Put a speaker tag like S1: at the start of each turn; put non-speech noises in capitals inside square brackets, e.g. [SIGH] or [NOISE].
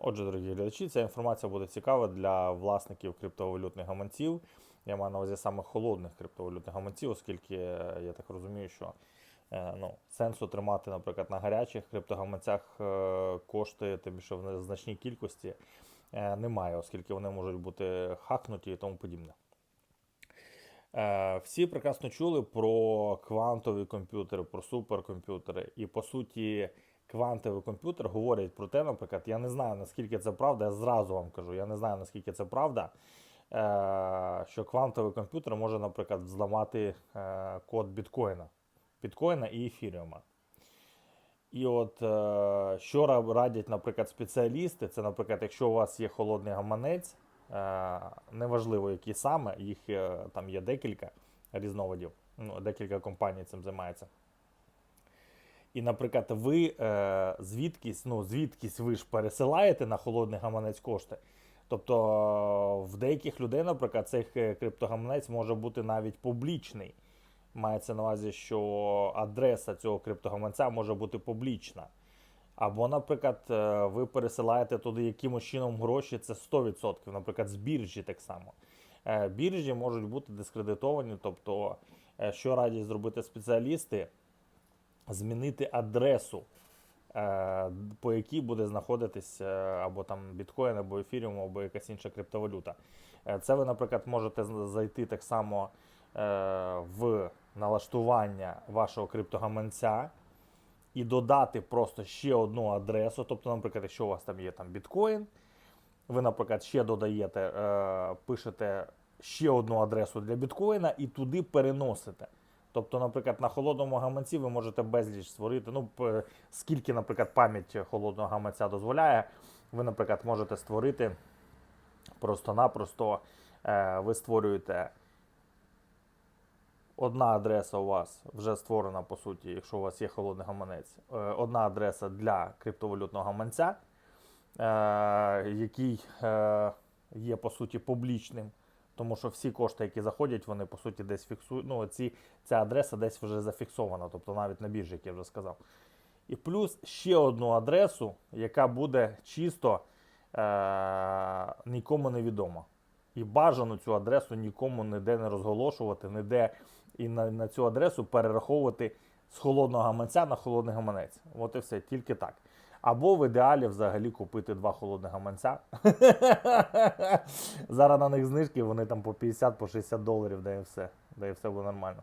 S1: Отже, дорогі глядачі, ця інформація буде цікава для власників криптовалютних гаманців. Я маю на увазі саме холодних криптовалютних гаманців, оскільки е, я так розумію, що е, ну, сенсу тримати, наприклад, на гарячих криптогаманцях е, кошти, тим більше в значній кількості, немає, оскільки вони можуть бути хакнуті і тому подібне. Всі прекрасно чули про квантові комп'ютери, про суперкомп'ютери. І по суті, квантовий комп'ютер говорять про те, наприклад, я не знаю наскільки це правда, я зразу вам кажу, я не знаю наскільки це правда, е, що квантовий комп'ютер може, наприклад, зламати е, код біткоїна, біткоїна і ефіріума. І от е, що радять, наприклад, спеціалісти, це, наприклад, якщо у вас є холодний гаманець, неважливо, який саме, їх там є декілька різновидів, ну, декілька компаній цим займається. І, наприклад, ви е, звідкись, ну, звідкись ви ж пересилаєте на холодний гаманець кошти. Тобто в деяких людей, наприклад, цей криптогаманець може бути навіть публічний. Мається на увазі, що адреса цього криптогаманця може бути публічна. Або, наприклад, е, ви пересилаєте туди якимось чином гроші, це 100%, наприклад, з біржі так само. Е, Біржі можуть бути дискредитовані, тобто, е, що радять зробити спеціалісти, змінити адресу, е, по якій буде знаходитись е, або там біткоін, або ефіріум, або якась інша криптовалюта. Е, Це ви, наприклад, можете зайти так само в налаштування вашого криптогаманця і додати просто ще одну адресу. Тобто, наприклад, якщо у вас там є там біткоін, ви, наприклад, ще додаєте, пишете ще одну адресу для біткоїна і туди переносите. Тобто, наприклад, на холодному гаманці ви можете безліч створити. Ну, скільки, наприклад, пам'ять холодного гаманця дозволяє, ви, наприклад, можете створити просто-напросто е, ви створюєте одна адреса у вас вже створена, по суті, якщо у вас є холодний гаманець, е, одна адреса для криптовалютного гаманця, е, який є по суті публічним. Тому що всі кошти, які заходять, вони по суті десь фіксують. Ну, ці, ця адреса десь вже зафіксована, тобто навіть на біржі, як я вже сказав. І плюс ще одну адресу, яка буде чисто е- нікому не відома. І бажано цю адресу нікому ніде не розголошувати, ніде і на, на цю адресу перераховувати з холодного гаманця на холодний гаманець. От і все, тільки так. Або в ідеалі взагалі купити два холодних гаманця. [LAUGHS] Зараз на них знижки, вони там по 50-60 доларів, де все. Де все було нормально.